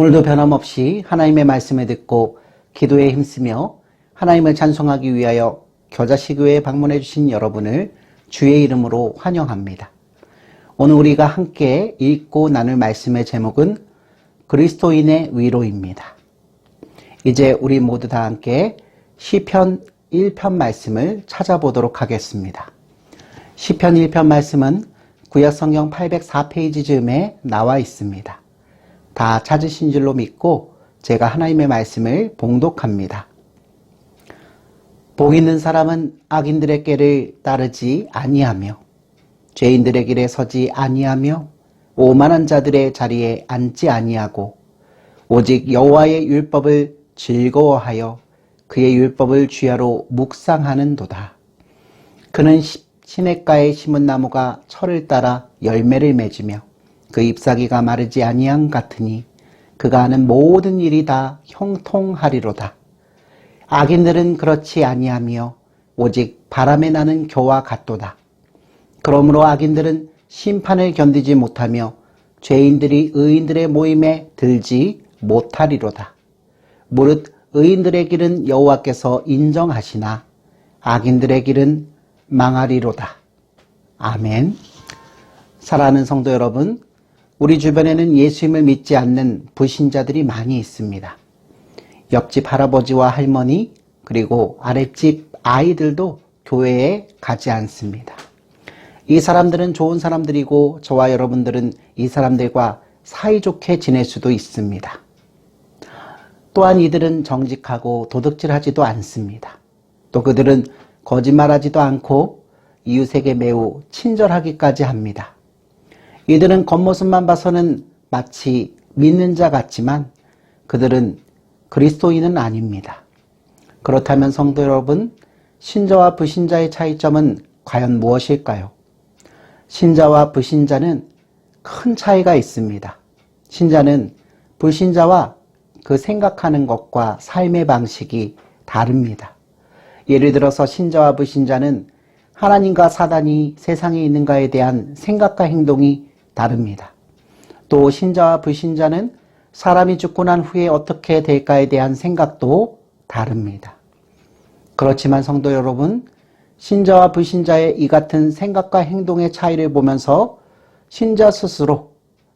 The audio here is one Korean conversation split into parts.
오늘도 변함없이 하나님의 말씀을 듣고 기도에 힘쓰며 하나님을 찬송하기 위하여 겨자시교회에 방문해 주신 여러분을 주의 이름으로 환영합니다. 오늘 우리가 함께 읽고 나눌 말씀의 제목은 그리스도인의 위로입니다. 이제 우리 모두 다 함께 시편 1편 말씀을 찾아보도록 하겠습니다. 시편 1편 말씀은 구약성경 804페이지 즈음에 나와 있습니다. 다 찾으신 줄로 믿고 제가 하나님의 말씀을 봉독합니다. 복 있는 사람은 악인들의 길을 따르지 아니하며 죄인들의 길에 서지 아니하며 오만한 자들의 자리에 앉지 아니하고 오직 여호와의 율법을 즐거워하여 그의 율법을 주야로 묵상하는도다. 그는 시냇가에 심은 나무가 철을 따라 열매를 맺으며 그 잎사귀가 마르지 아니함 같으니 그가 하는 모든 일이 다 형통하리로다. 악인들은 그렇지 아니하며 오직 바람에 나는 교와 같도다. 그러므로 악인들은 심판을 견디지 못하며 죄인들이 의인들의 모임에 들지 못하리로다. 무릇 의인들의 길은 여호와께서 인정하시나 악인들의 길은 망하리로다. 아멘. 사랑하는 성도 여러분, 우리 주변에는 예수님을 믿지 않는 불신자들이 많이 있습니다. 옆집 할아버지와 할머니, 그리고 아랫집 아이들도 교회에 가지 않습니다. 이 사람들은 좋은 사람들이고 저와 여러분들은 이 사람들과 사이좋게 지낼 수도 있습니다. 또한 이들은 정직하고 도덕질하지도 않습니다. 또 그들은 거짓말하지도 않고 이웃에게 매우 친절하기까지 합니다. 이들은 겉모습만 봐서는 마치 믿는 자 같지만 그들은 그리스도인은 아닙니다. 그렇다면 성도 여러분, 신자와 불신자의 차이점은 과연 무엇일까요? 신자와 불신자는 큰 차이가 있습니다. 신자는 불신자와 그 생각하는 것과 삶의 방식이 다릅니다. 예를 들어서 신자와 불신자는 하나님과 사단이 세상에 있는가에 대한 생각과 행동이 다릅니다. 또 신자와 불신자는 사람이 죽고 난 후에 어떻게 될까에 대한 생각도 다릅니다. 그렇지만 성도 여러분, 신자와 불신자의 이 같은 생각과 행동의 차이를 보면서 신자 스스로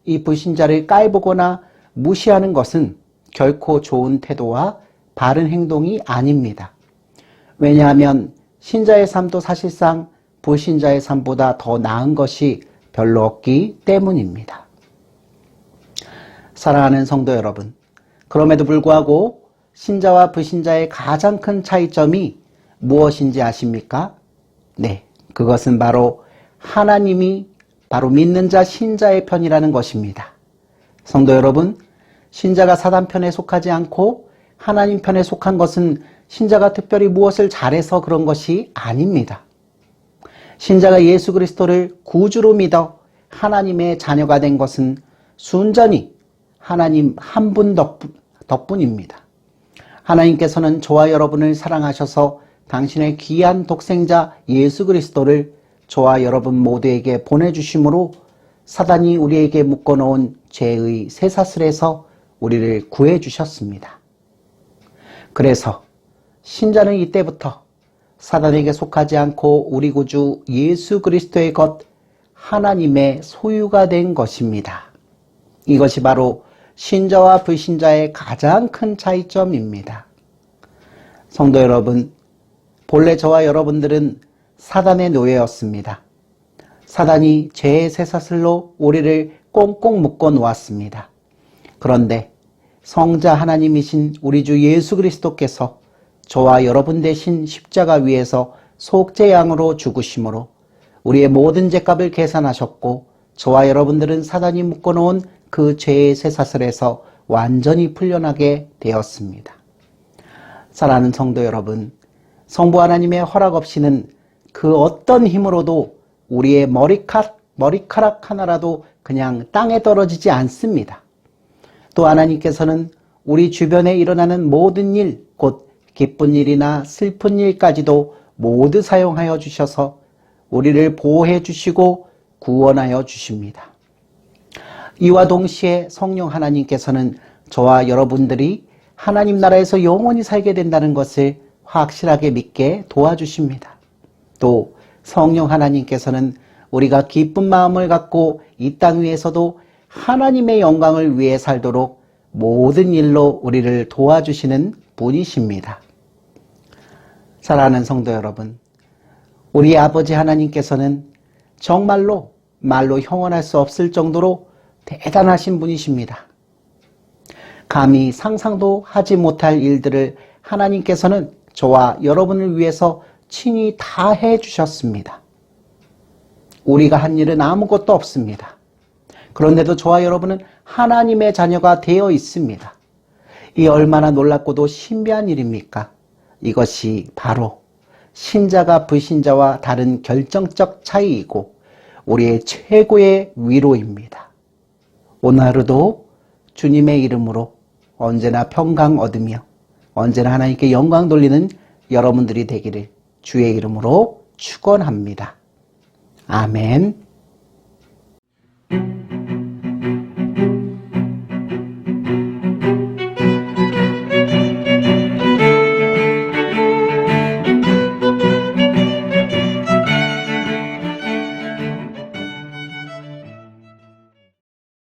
이 불신자를 깔보거나 무시하는 것은 결코 좋은 태도와 바른 행동이 아닙니다. 왜냐하면 신자의 삶도 사실상 불신자의 삶보다 더 나은 것이 별로 없기 때문입니다. 사랑하는 성도 여러분, 그럼에도 불구하고 신자와 불신자의 가장 큰 차이점이 무엇인지 아십니까? 네, 그것은 바로 하나님이 바로 믿는 자 신자의 편이라는 것입니다. 성도 여러분, 신자가 사단 편에 속하지 않고 하나님 편에 속한 것은 신자가 특별히 무엇을 잘해서 그런 것이 아닙니다. 신자가 예수 그리스도를 구주로 믿어 하나님의 자녀가 된 것은 순전히 하나님 한분 덕분, 입니다 하나님께서는 저와 여러분을 사랑하셔서 당신의 귀한 독생자 예수 그리스도를 저와 여러분 모두에게 보내주심으로 사단이 우리에게 묶어놓은 죄의 쇠사슬에서 우리를 구해주셨습니다. 그래서 신자는 이때부터 사단에게 속하지 않고 우리 구주 예수 그리스도의 것 하나님의 소유가 된 것입니다. 이것이 바로 신자와 불신자의 가장 큰 차이점입니다. 성도 여러분, 본래 저와 여러분들은 사단의 노예였습니다. 사단이 죄의 쇠사슬로 우리를 꽁꽁 묶어 놓았습니다. 그런데 성자 하나님이신 우리 주 예수 그리스도께서 저와 여러분 대신 십자가 위에서 속죄양으로 죽으심으로 우리의 모든 죄값을 계산하셨고 저와 여러분들은 사단이 묶어놓은 그 죄의 쇠사슬에서 완전히 풀려나게 되었습니다. 사랑하는 성도 여러분, 성부 하나님의 허락 없이는 그 어떤 힘으로도 우리의 머리카락, 머리카락 하나라도 그냥 땅에 떨어지지 않습니다. 또 하나님께서는 우리 주변에 일어나는 모든 일, 곧 기쁜 일이나 슬픈 일까지도 모두 사용하여 주셔서 우리를 보호해 주시고 구원하여 주십니다. 이와 동시에 성령 하나님께서는 저와 여러분들이 하나님 나라에서 영원히 살게 된다는 것을 확실하게 믿게 도와주십니다. 또 성령 하나님께서는 우리가 기쁜 마음을 갖고 이 땅 위에서도 하나님의 영광을 위해 살도록 모든 일로 우리를 도와주시는 분이십니다. 사랑하는 성도 여러분, 우리 아버지 하나님께서는 정말로 말로 형언할 수 없을 정도로 대단하신 분이십니다. 감히 상상도 하지 못할 일들을 하나님께서는 저와 여러분을 위해서 친히 다 해 주셨습니다. 우리가 한 일은 아무것도 없습니다. 그런데도 저와 여러분은 하나님의 자녀가 되어 있습니다. 이 얼마나 놀랍고도 신비한 일입니까? 이것이 바로 신자가 불신자와 다른 결정적 차이이고 우리의 최고의 위로입니다. 오늘 하루도 주님의 이름으로 언제나 평강 얻으며 언제나 하나님께 영광 돌리는 여러분들이 되기를 주의 이름으로 축원합니다. 아멘.